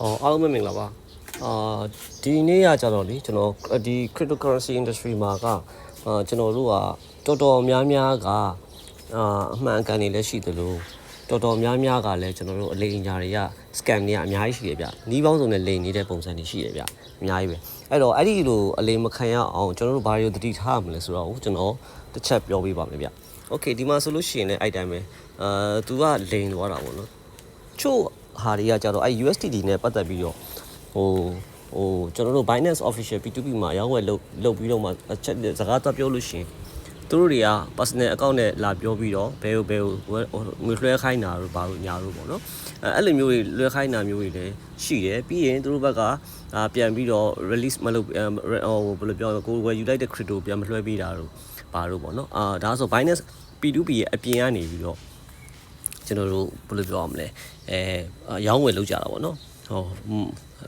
အော်အားလုံးပဲမင်္ဂလာပါအာဒီနေ့ကကြတော့လေကျွန်တော်ဒီ cryptocurrency industry မှာကအာကျွန်တော်တို့ကတော်တော်များများကအာအမှန်အကန်တွေလည်းရှိသလိုတော်တော်များများကလည်းကျွန်တော်တို့အလိမ်ညာတွေက scam တွေကအများကြီးရှိတယ်ဗျ။နီးပေါင်းစုံနဲ့လိမ်နေတဲ့ပုံစံတွေရှိတယ်ဗျ။အများကြီးပဲ။အဲ့တော့အဲ့ဒီလိုအလိမ်မခံရအောင်ကျွန်တော်တို့ဘာတွေသတိထားမလဲဆိုတော့ကျွန်တော်တစ်ချက်ပြောပေးပါမယ်ဗျ။ Okay ဒီမှာဆိုလို့ရှိရင်လည်းအဲ့တိုင်းပဲ။အာ तू ကလိမ်သွားတာပေါ့နော်။ချို့ ဟာတွေကကြတော့အဲ USDT နဲ့ပတ်သက်ပြီးတော့ဟိုဟိုကျွန်တော်တို့ Binance Official P2P မှာရောင်းဝယ်လုပ်လုပ်ပြီးတော့မှအချက်စကားတော့ပြောလို့ရှိရင်သူတို့တွေက personal account နဲ့လာပြောပြီးတော့ဘယ်ကိုဘယ်ကိုငွေလွှဲခိုင်းတာတို့ဘာလို့ညာတို့ပေါ့နော်အဲအဲ့လိုမျိုးတွေလွှဲခိုင်းတာမျိုးတွေလည်းရှိတယ်ပြီးရင်သူတို့ဘက်ကအာပြန်ပြီးတော့ release မလုပ်ဟိုဘယ်လိုပြောကိုဝယ်ယူလိုက်တဲ့ crypto ပြန်မလွှဲပေးတာတို့ဘာတို့ပေါ့နော်အာဒါဆို Binance P2P ရဲ့အပြင်ကနေပြီးတော့ ကျွန်တော်တို့ဘယ်လိုပြောရမလဲအဲရောင်းဝယ်လုပ်ကြတာပေါ့နော်ဟော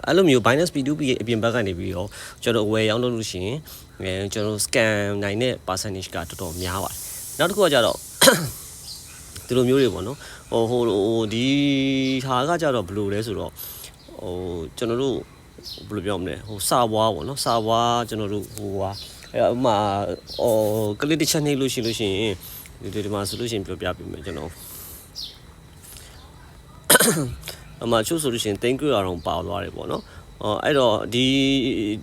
အဲ့လိုမျိုး Binance P2P ရဲ့အပြင်ဘက်ကနေပြီးတော့ကျွန်တော်ဝယ်ရောင်းလုပ်လို့ရှိရင်အဲကျွန်တော် scan နိုင်တဲ့ percentage ကတော်တော်များပါတယ်နောက်တစ်ခုကကြတော့ဒီလိုမျိုးတွေပေါ့နော်ဟိုဟိုဟိုဒီဟာကကြတော့ဘယ်လိုလဲဆိုတော့ဟိုကျွန်တော်တို့ဘယ်လိုပြောမလဲဟိုစာဘွားပေါ့နော်စာဘွားကျွန်တော်တို့ဟိုဟာအဲဥမာဟိုကလစ်တစ်ချက်နှိပ်လို့ရှိလို့ရှိရင်ဒီဒီမှာဆိုလို့ရှိရင်ပြောပြပေးမယ်ကျွန်တော် အမှချို့ဆိုလို့ရှိရင် thank you အောင်ပါသွားတယ်ပေါ့နော်အော်အဲ့တော့ဒီ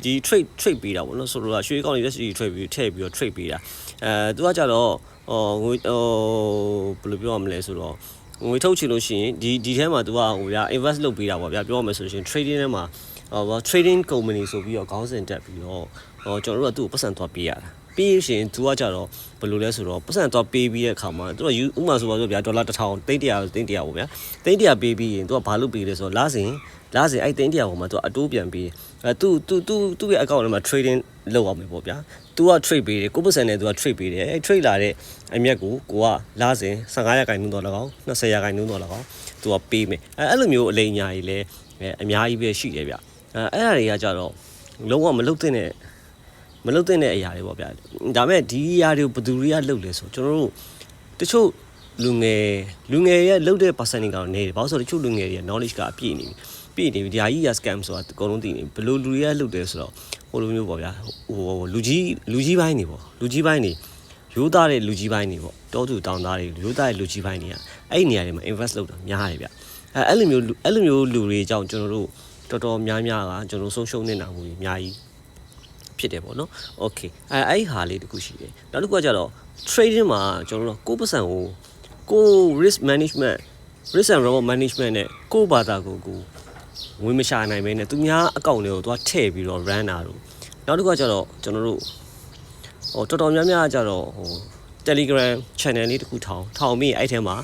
ဒီ trade trade ပေးတာပေါ့နော်ဆိုတော့ရွှေကောင်းလေး USD trade ပြီးထည့်ပြီးတော့ trade ပေးတာအဲသူကကြတော့ဟောငွေဟိုဘယ်လိုပြောရမလဲဆိုတော့ငွေထုတ်ချင်လို့ရှိရင်ဒီဒီထဲမှာ तू ကဟိုဗျာ invest လုပ်ပေးတာပေါ့ဗျာပြောရမယ်ဆိုလို့ရှိရင် trading ထဲမှာဟော trading company ဆိုပြီးတော့ခေါင်းစဉ်တက်ပြီးတော့ဟောကျွန်တော်တို့ကသူ့ကိုပတ်စံသွားပေးရတာ ပေးရှင်သူကကြတော့ဘယ်လိုလဲဆိုတော့ပတ်စံတော့ပေးပြီးတဲ့အခါမှာသူကဥပမာဆိုပါဆိုဗျာဒေါ်လာ1000သိန်း100သိန်း100ပေါ့ဗျာသိန်း100ပေးပြီးရင်သူကဘာလို့ပေးလဲဆိုတော့လာစဉ်လာစဉ်အဲ့သိန်း100ပေါ်မှာသူကအတိုးပြန်ပေးအဲသူသူသူသူ့ရဲ့ account ထဲမှာ trading လုပ်အောင်မယ်ပေါ့ဗျာသူက trade ပေးတယ်9%နဲ့သူက trade ပေးတယ်အဲ trade လာတဲ့အမြက်ကိုကိုကလာစဉ်15ရာခိုင်နှုန်းတော့၎င်း20ရာခိုင်နှုန်းတော့၎င်းသူကပေးမယ်အဲအဲ့လိုမျိုးအလိမ်ညာကြီးလဲအများကြီးပဲရှိတယ်ဗျအဲအဲ့ဒါတွေကကြတော့လုံးဝမလုပ်သင့်တဲ့ မလုတ်တဲ့အရာတွေပေါ့ဗျာဒါပေမဲ့ဒီအရာတွေကိုဘယ်သူတွေကလုတ်လဲဆိုကျွန်တော်တို့တချို့လူငယ်လူငယ်ရဲ့လုတ်တဲ့ percentage ကတော့နေတယ်ဘာလို့ဆိုတော့တချို့လူငယ်တွေရဲ့ knowledge ကအပြည့်နေပြီပြည့်နေပြီဒီဟာကြီးရ scam ဆိုတာအကုန်လုံးသိနေဘယ်လိုလူတွေကလုတ်တယ်ဆိုတော့ဟိုလိုမျိုးပေါ့ဗျာဟိုလူကြီးလူကြီးပိုင်းနေပေါ့လူကြီးပိုင်းနေရိုးသားတဲ့လူကြီးပိုင်းနေပေါ့တောသူတောင်သားတွေရိုးသားတဲ့လူကြီးပိုင်းတွေကအဲ့ဒီနေရာတွေမှာ invest လုပ်တာများတယ်ဗျအဲအဲ့လိုမျိုးအဲ့လိုမျိုးလူတွေအကြောင်းကျွန်တော်တို့တော်တော်များများကကျွန်တော်ဆုံးရှုံးနေတာမျိုးကြီးအများကြီး ဖြစ်တယ်ပေါ့နော်။ Okay အဲအဲ့ဒီဟာလေးတခုရှိတယ်။နောက်တစ်ခုကကြတော့ trading မှာကျွန်တော်တို့ကိုယ်ပတ်စံကိုကို risk management risk and reward management နဲ့ကိုယ့်ဘာသာကိုကိုဝင်မရှာနိုင်ဘဲနဲ့သူများအကောင့်တွေကိုသွားထည့်ပြီးတော့ run တာတို့နောက်တစ်ခုကကြတော့ကျွန်တော်တို့ဟိုတော်တော်များများကကြတော့ဟို Telegram channel လေးတစ်ခုထောင်ထောင်ပြီးအဲ့ထဲမှာ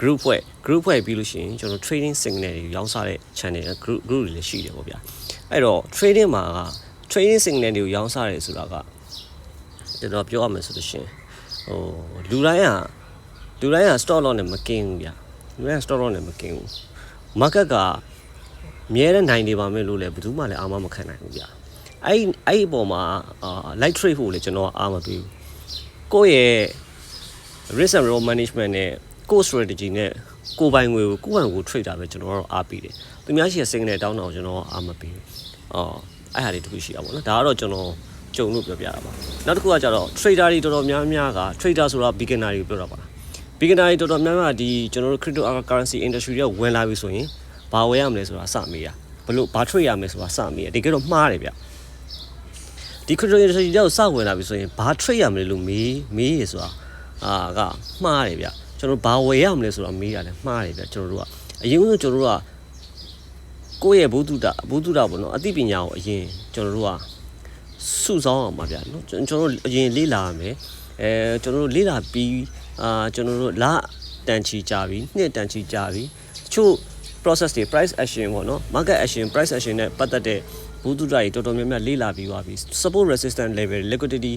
group ဖွဲ့ group ဖွဲ့ပြီးလို့ရှိရင်ကျွန်တော် trading signal တွေရောင်းစားတဲ့ channel group group တွေလည်းရှိတယ်ပေါ့ဗျာအဲ့တော့ trading မှာက trading signal တွေကိုရောင်းစားတယ်ဆိုတာကတော်တော်ပြောရမယ်ဆိုလို့ရှိရင်ဟိုလူတိုင်းကလူတိုင်းက stock loss နဲ့မကင်းဘူးဗျာလူတိုင်းက stock loss နဲ့မကင်းဘူး market ကမြဲတဲ့နိုင်နေပါမယ်လို့လည်းဘယ်သူမှလည်းအာမမခံနိုင်ဘူးဗျာအဲ့အဲ့အပေါ်မှာအာ light trade ဖို့လည်းကျွန်တော်ကအာမပေးဘူးကိုယ့်ရဲ့ risk and reward management နဲ့ကိုယ့် strategy နဲ့ကိုယ်ပိုင်ငွေကိုကိုယ့်ဟန်ကို trade တာပဲကျွန်တော်တို့အားပေးတယ်သူများရှိတဲ့ signal တောင်းတာကိုကျွန်တော်အားမပေးဘူးအော် အဲ့ဟာတွေတခုရှိတာပေါ့နော်ဒါကတော့ကျွန်တော်ကြုံလို့ပြောပြတာပါနောက်တစ်ခုကကြတော့ trader တွေတော်တော်များများက trader ဆိုတာ beginner တွေပြောတာပါ beginner တွေတော်တော်များများဒီကျွန်တော်တို့ cryptocurrency industry တွေဝင်လာပြီဆိုရင်ဘာဝယ်ရမလဲဆိုတာစမေးရဘလို့ဘာ trade ရမလဲဆိုတာစမေးရတကယ်တော့မှားတယ်ဗျဒီ crypto industry တွေကိုစဝင်လာပြီဆိုရင်ဘာ trade ရမလဲလို့မေးမေးရဆိုတာအာကမှားတယ်ဗျကျွန်တော်ဘာဝယ်ရမလဲဆိုတာမေးရတယ်မှားတယ်ဗျကျွန်တော်တို့ကအရင်ကကျွန်တော်တို့က ကိုယ့်ရဲ့ဘုဒ္ဓတာဘုဒ္ဓတာပေါ့နော်အသိပညာကိုအရင်ကျွန်တော်တို့ကစုဆောင်းအောင်ပါဗျာနော်ကျွန်တော်တို့အရင်လေ့လာရမယ်အဲကျွန်တော်တို့လေ့လာပြီးအာကျွန်တော်တို့လတန်ချီကြပြီနှစ်တန်ချီကြပြီတချို့ process တွေ price action ပေါ့နော် market action price action နဲ့ပတ်သက်တဲ့ဘူးတုဒ္ဒရာကြီးတော်တော်များများလေ့လာပြီးသွားပြီ support resistance level liquidity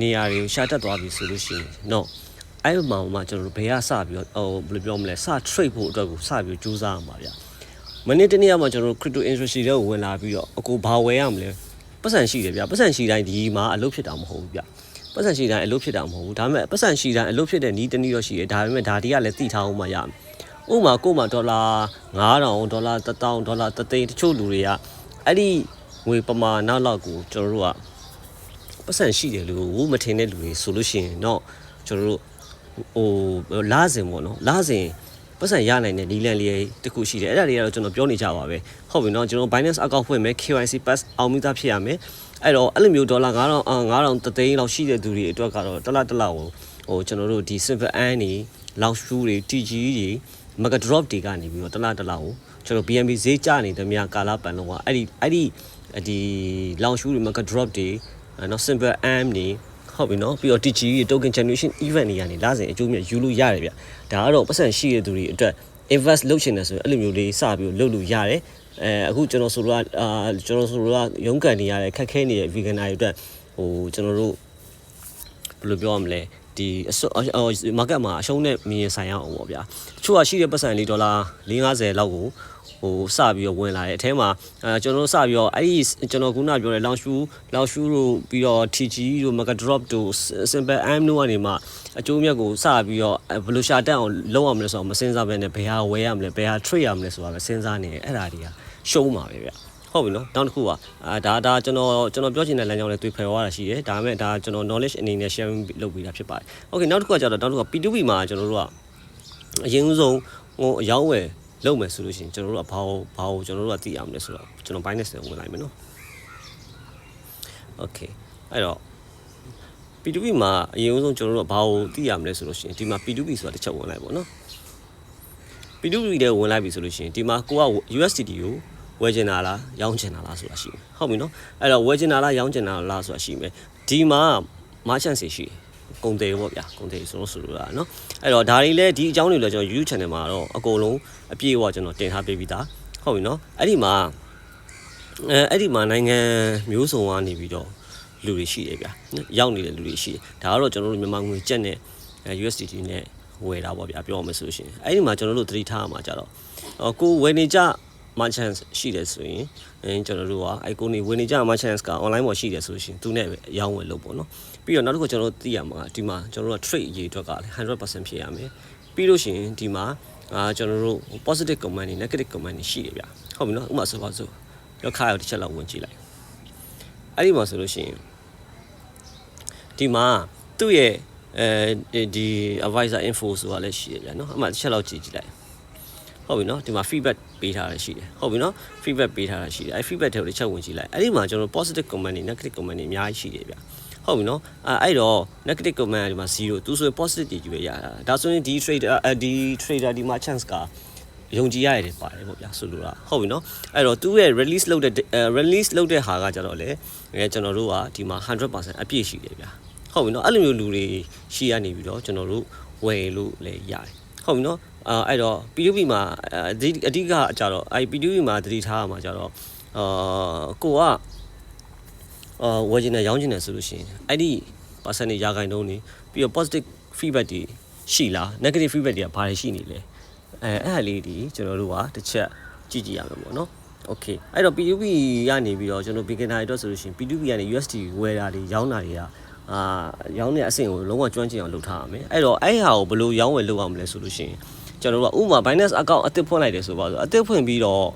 နေရာတွေကိုရှာတက်သွားပြီဆိုလို့ရှိရင် no အဲ့မှာမှကျွန်တော်တို့ဘယ်ကစပြီးတော့ဟိုဘယ်လိုပြောမလဲစ trade ဖို့အတွက်ကိုစပြီးကြိုးစားရမှာဗျာ မနေ့တနေ့ကမှကျွန်တော်တို့ crypto industry တွေကိုဝင်လာပြီးတော့အကူဘာဝယ်ရမလဲပတ်စံရှိတယ်ဗျာပတ်စံရှိတိုင်းဒီမှာအလုပ်ဖြစ်တာမဟုတ်ဘူးဗျာပတ်စံရှိတိုင်းအလုပ်ဖြစ်တာမဟုတ်ဘူးဒါပေမဲ့ပတ်စံရှိတိုင်းအလုပ်ဖြစ်တဲ့နီးတနည်းတော့ရှိတယ်ဒါပေမဲ့ဒါဒီကလည်းသိထားအောင်မှရမယ်ဟဥပမာကို့မှာဒေါ်လာ9000ဒေါ်လာ1000ဒေါ်လာ3000တချို့လူတွေကအဲ့ဒီငွေပမာဏလောက်ကိုကျွန်တော်တို့ကပတ်စံရှိတယ်လို့ဝမထင်တဲ့လူတွေဆိုလို့ရှိရင်တော့ကျွန်တော်တို့ဟိုလာစဉ်ပေါ့နော်လာစဉ် ပတ်စံရနိုင်တဲ့နီလန်လေးတခုရှိတယ်အဲ့ဒါတွေကတော့ကျွန်တော်ပြောနေကြပါပဲဟုတ်ပြီနော်ကျွန်တော် Binance account ဖွင့်မယ် KYC pass အောင်မိသားဖြစ်ရမယ်အဲ့တော့အဲ့လိုမျိုးဒေါ်လာ9000 9000တသိန်းလောက်ရှိတဲ့သူတွေအတွက်ကတော့တစ်လတစ်လကိုဟိုကျွန်တော်တို့ဒီ silver an တွေလောက်ရှူးတွေ TG တွေ mega drop တွေကနေပြီးတော့တစ်လတစ်လကိုကျွန်တော် BNB ဈေးကျနေသမျှကာလပတ်လုံးကအဲ့ဒီအဲ့ဒီဒီလောင်ရှူးတွေ mega drop တွေနော် simple am တွေ ဟုတ်ပြီနော်ပြီးတော့ TG token generation event တွေကနေလာစဉ်အကျိုးမြတ်ယူလို့ရတယ်ဗျဒါကတော့ပတ်စံရှိတဲ့သူတွေအတွက် invest လုပ်ချင်တယ်ဆိုရင်အဲ့လိုမျိုးလေးစပြီးလုပ်လို့ရတယ်အဲအခုကျွန်တော်ဆိုတော့အာကျွန်တော်ဆိုတော့ရုန်းကန်နေရတယ်ခက်ခဲနေတဲ့ vegan တွေအတွက်ဟိုကျွန်တော်တို့ဘယ်လိုပြောရမလဲဒီအစော market မှာအရှုံးနဲ့မြင်ဆိုင်ရအောင်ပေါ့ဗျာတချို့ကရှိတဲ့ပတ်စံလေးဒေါ်လာ450လောက်ကို ဟိုစပြီးတော့ဝင်လာတယ်အထဲမှာအဲကျွန်တော်တို့စပြီးတော့အဲ့ဒီကျွန်တော်ခုနပြောတဲ့ launch shoe launch shoe တို့ပြီးတော့ TG တို့ mega drop တို့ simple am တို့ကနေမှအကျိုးမြတ်ကိုစပြီးတော့ဘယ်လိုရှာတက်အောင်လုပ်ရမလဲဆိုတော့မစင်စားဘဲနဲ့ဘယ်ဟာဝယ်ရမလဲဘယ်ဟာ trade ရမလဲဆိုတာပဲစဉ်းစားနေတယ်အဲ့ဒါတွေကရှုံးပါပဲဗျဟုတ်ပြီနော်နောက်တစ်ခုကအာဒါဒါကျွန်တော်ကျွန်တော်ပြောချင်တဲ့လမ်းကြောင်းလေးတွေ့ဖယ်သွားတာရှိတယ်ဒါပေမဲ့ဒါကျွန်တော် knowledge အနေနဲ့ share လုပ်ပေးတာဖြစ်ပါတယ်။ Okay နောက်တစ်ခုကကျတော့နောက်တစ်ခုက P2P မှာကျွန်တော်တို့ကအရင်ဆုံးဟိုအယောင်းဝယ် လုပ်မယ်ဆိုလို့ရှိရင်ကျွန်တော်တို့ကဘာကိုဘာကိုကျွန်တော်တို့ကသိရမလဲဆိုတော့ကျွန်တော် Binance ကိုဝင်လိုက်မယ်နော်။ Okay အဲ့တော့ P2P မှာအရင်ဆုံးကျွန်တော်တို့ကဘာကိုသိရမလဲဆိုလို့ရှိရင်ဒီမှာ P2P ဆိုတာတစ်ချက်ဝင်လိုက်ပေါ့နော်။ P2P တဲ့ဝင်လိုက်ပြီဆိုလို့ရှိရင်ဒီမှာကိုက USDT ကိုဝယ်ချင်တာလားရောင်းချင်တာလားဆိုတာရှိမယ်ဟုတ်ပြီနော်အဲ့တော့ဝယ်ချင်တာလားရောင်းချင်တာလားဆိုတာရှိမယ်ဒီမှာ merchant စီရှိကုံတယ် ပေါ့ဗျာကုံတယ်ဆိုလို့ဆိုလို့ရနော်အဲ့တော့ဒါတွေလည်းဒီအကြောင်းတွေလည်းကျွန်တော် YouTube channel မှာတော့အကုန်လုံးအပြည့်အဝကျွန်တော်တင်ထားပေးပြီးသားဟုတ်ပြီနော်အဲ့ဒီမှာအဲအဲ့ဒီမှာနိုင်ငံမျိုးစုံကနေပြီးတော့လူတွေရှိတယ်ဗျာရောက်နေတဲ့လူတွေရှိတယ်ဒါကတော့ကျွန်တော်တို့မြန်မာငွေကျပ်နဲ့ USDT နဲ့ဝယ်တာပေါ့ဗျာပြောရမယ်ဆိုလို့ရှိရင်အဲ့ဒီမှာကျွန်တော်တို့သတိထားရမှာကြတော့ကိုဝယ်နေကြ merchants ရှိတယ်ဆိုရင်အင်းကျွန်တော်တို့ကအဲကိုနေဝင်နေကြ merchants က online ပေါ်ရှိတယ်ဆိုရှင်သူနဲ့ပဲအရောင်းဝယ်လုပ်ပေါ့နော်ပြီးတော့နောက်တစ်ခုကျွန်တော်တို့သိရမှာဒီမှာကျွန်တော်တို့က trade အရေးအတွက်ကလည်း100%ဖြစ်ရမယ်ပြီးလို့ရှိရင်ဒီမှာအာကျွန်တော်တို့ positive comment တွေ negative comment တွေရှိတယ်ဗျဟုတ်ပြီနော်ဥပမာဆိုပါစို့ရောခါရောတစ်ချက်လောက်ဝင်ကြည့်လိုက်အဲ့ဒီမှာဆိုလို့ရှိရင်ဒီမှာသူ့ရဲ့အဲဒီ advisor info ဆိုတာလည်းရှိတယ်ဗျာနော်အမှတစ်ချက်လောက်ကြည့်ကြည့်လိုက် ဟုတ်ပြီနော်ဒီမှာ feedback ပေးထားတာရှိတယ်ဟုတ်ပြီနော် feedback ပေးထားတာရှိတယ်အဲ feedback တွေကိုတစ်ချက်ဝင်ကြည့်လိုက်အဲ့ဒီမှာကျွန်တော် positive comment တွေ negative comment တွေအများကြီးရှိတယ်ဗျဟုတ်ပြီနော်အဲအဲ့တော့ negative comment ကဒီမှာ0သူဆိုရင် positive တွေကြီးပဲရတာဒါဆိုရင်ဒီ trader ဒီ trader ဒီမှာ chance ကယုံကြည်ရတယ်ပါတယ်ပေါ့ဗျာဆိုလိုတာဟုတ်ပြီနော်အဲ့တော့သူ့ရဲ့ release လုပ်တဲ့ release လုပ်တဲ့ဟာကကြတော့လေအဲကျွန်တော်တို့ကဒီမှာ100%အပြည့်ရှိတယ်ဗျာဟုတ်ပြီနော်အဲ့လိုမျိုးလူတွေရှိရနေပြီးတော့ကျွန်တော်တို့ဝယ်လို့လည်းရတယ်ဟုတ်ပြီနော် အာအဲ့တော့ P2P မှာအဓိအဓိကကြတော့အဲ့ P2P မှာသတိထားရမှာကြတော့အာကိုကအာဝယ်ချင်တယ်ရောင်းချင်တယ်ဆိုလို့ရှိရင်အဲ့ဒီ percentage ရာခိုင်နှုန်းနေပြီးတော့ positive feedback တွေရှိလား negative feedback တွေကဘာတွေရှိနေလဲအဲအဲ့ဟာလေးဒီကျွန်တော်တို့ကတစ်ချက်ကြည့်ကြည့်ရမှာပေါ့နော် okay အဲ့တော့ P2P ကနေပြီးတော့ကျွန်တော် beginner တွေအတွက်ဆိုလို့ရှိရင် P2P ကနေ USD ဝယ်တာတွေရောင်းတာတွေကအာရောင်းတဲ့အဆင့်ကိုလုံးဝကျွမ်းကျင်အောင်လုပ်ထားရမယ်အဲ့တော့အဲ့ဟာကိုဘယ်လိုရောင်းဝယ်လုပ်အောင်မလဲဆိုလို့ရှိရင် ကျွန်တော်တို့ကဥပမာ Binance account အသစ်ဖွင့်လိုက်တယ်ဆိုပါဆိုအသစ်ဖွင့်ပြီးတော့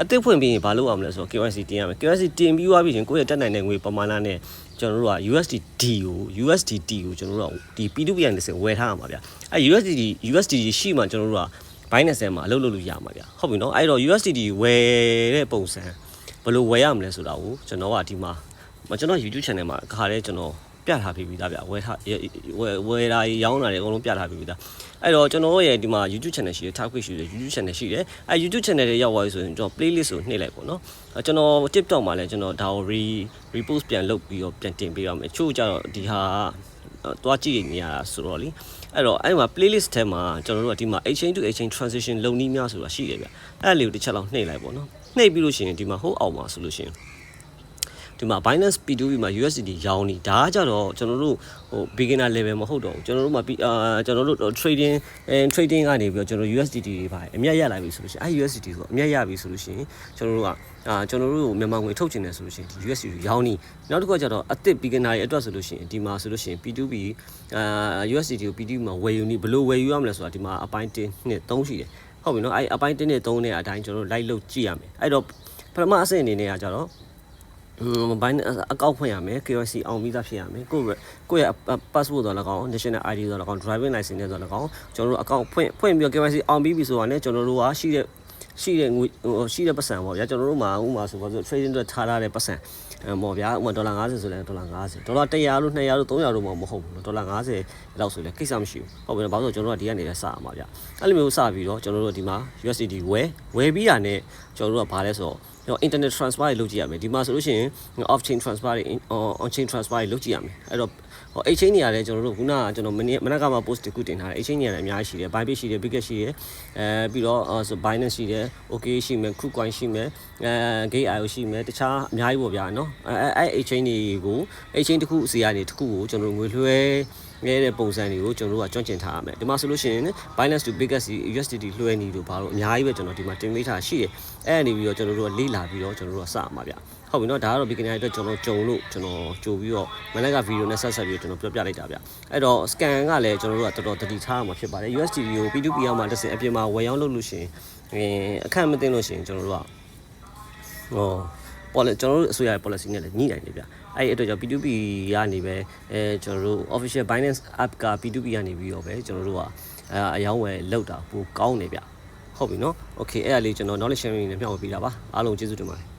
အသစ်ဖွင့်ပြီးရင်ဘာလုပ်အောင်မလဲဆိုတော့ KYC တင်ရမယ် KYC တင်ပြီးသွားပြီချင်းကိုယ့်ရဲ့တက်နိုင်တဲ့ငွေပမာဏနဲ့ကျွန်တော်တို့က USDT ကို USDT ကိုကျွန်တော်တို့ကဒီ P2P ကနေစဝယ်ထားရမှာဗျအဲ USDT USDT ရှိမှကျွန်တော်တို့က Binance မှာအလုပ်လုပ်လို့ရမှာဗျဟုတ်ပြီနော်အဲ့တော့ USDT ဝယ်တဲ့ပုံစံဘယ်လိုဝယ်ရမလဲဆိုတာကိုကျွန်တော်ကဒီမှာကျွန်တော် YouTube channel မှာခါလဲကျွန်တော် ပြထားပြီးပြီးသားဗျဝယ်ထားဝယ်ဝယ်တာရောင်းတာတွေအကုန်လုံးပြထားပြီးပြီးသားအဲ့တော့ကျွန်တော်ရဲ့ဒီမှာ YouTube channel ရှိတယ် Talkway ရှိတယ် YouTube channel ရှိတယ်အဲ YouTube channel တွေရောက်သွားပြီဆိုရင်ကျွန်တော် playlist ကိုနှိပ်လိုက်ပေါ့နော်ကျွန်တော် TikTok မှာလည်းကျွန်တော်ဒါကို re repost ပြန်လုပ်ပြီးတော့ပြန်တင်ပေးရမယ်ချို့ကြတော့ဒီဟာတွားကြည့်နေရတာဆိုတော့လीအဲ့တော့အဲ့မှာ playlist ထဲမှာကျွန်တော်တို့ကဒီမှာ exchange to exchange transition လုပ်နည်းများဆိုတာရှိတယ်ဗျအဲ့လေးကိုတစ်ချက်လောက်နှိပ်လိုက်ပေါ့နော်နှိပ်ပြီးလို့ရှိရင်ဒီမှာဟိုးအောင်ပါဆိုလို့ရှိရင် ဒီမှာ Binance P2P မှာ USDT ရောင်းနေဒါကကြတော့ကျွန်တော်တို့ဟို beginner level မဟုတ်တော့ဘူးကျွန်တော်တို့မှာအာကျွန်တော်တို့ trading trading ကနေပြီးတော့ကျွန်တော် USDT တွေပါအမြတ်ရလာပြီဆိုလို့ရှိရင်အဲ USDT ကိုအမြတ်ရပြီဆိုလို့ရှိရင်ကျွန်တော်တို့ကအာကျွန်တော်တို့မြန်မာငွေထုတ်ချင်တယ်ဆိုလို့ရှိရင်ဒီ USDT ရောင်းနေနောက်တစ်ခုကကြတော့အသစ် beginner တွေအတွက်ဆိုလို့ရှိရင်ဒီမှာဆိုလို့ရှိရင် P2P အာ USDT ကို P2P မှာဝယ်ယူနေဘယ်လိုဝယ်ယူရမလဲဆိုတာဒီမှာအပိုင်း1 2 3ရှိတယ်ဟုတ်ပြီနော်အဲ့အပိုင်း1နဲ့3နဲ့အတိုင်းကျွန်တော်တို့ live လုပ်ကြည့်ရမယ်အဲ့တော့ပထမအဆင့်အနေနဲ့ကကြတော့ဟို ဘိုင်းအကောက်ဖွင့်ရမယ် KYC အောင်ပြီးသားဖြစ်ရမယ်ကိုယ့်ကိုယ့်ရဲ့ passport ဆိုတော့၎င်း national ID ဆိုတော့၎င်း driving license နဲ့ဆိုတော့၎င်းကျွန်တော်တို့အကောက်ဖွင့်ဖွင့်ပြီး KYC အောင်ပြီးပြီဆိုတာနဲ့ကျွန်တော်တို့ကရှိတဲ့ရှိတဲ့ငွေဟိုရှိတဲ့ပတ်စံပေါ့ဗျာကျွန်တော်တို့မှာဥမာဆိုပါဆို trading အတွက်ထားထားတဲ့ပတ်စံအဲပေါ့ဗျာဥမာဒေါ်လာ50ဆိုလဲဒေါ်လာ50ဒေါ်လာ100လို့200လို့300လို့မဟုတ်ဘူးနော်ဒေါ်လာ50လောက်ဆိုလဲကိစ္စမရှိဘူးဟုတ်ပြီနော်ဘာလို့ကျွန်တော်တို့ကဒီကနေလဲစရမှာဗျာအဲ့လိုမျိုးစပြီးတော့ကျွန်တော်တို့ဒီမှာ USDT ဝယ်ဝယ်ပြီးတာနဲ့ကျွန်တော်တို့ကဘာလဲဆိုတော့ကျွန်တော် internet transfer တွေလုပ်ကြည့်ရမယ်ဒီမှာဆိုလို့ရှိရင် off chain transfer တွေ on chain transfer တွေလုပ်ကြည့်ရမယ်အဲ့တော့ဟို exchange နေရာလဲကျွန်တော်တို့ခုနကကျွန်တော်မနေ့မနက်ကမှ post တစ်ခုတင်ထားတယ် exchange နေရာလည်းအများကြီးရှိတယ် Bybit ရှိတယ် Biget ရှိတယ်အဲပြီးတော့ဆို Binance ရှိတယ် OK ရှိမယ် KuCoin ရှိမယ်အဲ Gate.io ရှိမယ်တခြားအများကြီးပေါ့ဗျာနော်အဲအဲ exchange တွေကို exchange တစ်ခုစီကနေတစ်ခုကိုကျွန်တော်တို့ငွေလွှဲ ငဲတဲ့ပုံစံတွေကိုကျွန်တော်တို့ကကျွမ်းကျင်ထားရမယ်ဒီမှာဆိုလို့ရှိရင် Binance to Biggest USDT လွှဲနေလို့ဘာလို့အများကြီးပဲကျွန်တော်ဒီမှာတင်ပေးထားရှိတယ်အဲ့အနေပြီးတော့ကျွန်တော်တို့ကလေ့လာပြီးတော့ကျွန်တော်တို့ကစရမှာဗျဟုတ်ပြီနော်ဒါကတော့ beginner အတွက်ကျွန်တော်ကြုံလို့ကျွန်တော်ကြိုပြီးတော့မနေ့ကဗီဒီယိုနဲ့ဆက်ဆက်ပြီးကျွန်တော်ပြောပြလိုက်တာဗျအဲ့တော့ scan ကလည်းကျွန်တော်တို့ကတော်တော်တတိထားမှာဖြစ်ပါတယ် USDT ကို P2P အောက်မှာတစ်စင်အပြင်မှာဝယ်ရောင်းလုပ်လို့ရှိရင်အခက်မသိလို့ရှိရင်ကျွန်တော်တို့ကဟော ပေါ်လေကျွန်တော်တို့အစိုးရရဲ့ policy နဲ့လည်းညှိနိုင်တယ်ဗျအဲ့ဒီအတွက်ကြောင့် P2P ကနေပဲအဲကျွန်တော်တို့ official Binance app က P2P ကနေပြီးတော့ပဲကျွန်တော်တို့ကအဲအယောင်းဝယ်လောက်တာပိုကောင်းတယ်ဗျဟုတ်ပြီနော် okay အဲ့ဒါလေးကျွန်တော် knowledge sharing နဲ့မျှဝေပေးတာပါအားလုံးကျေးဇူးတင်ပါတယ်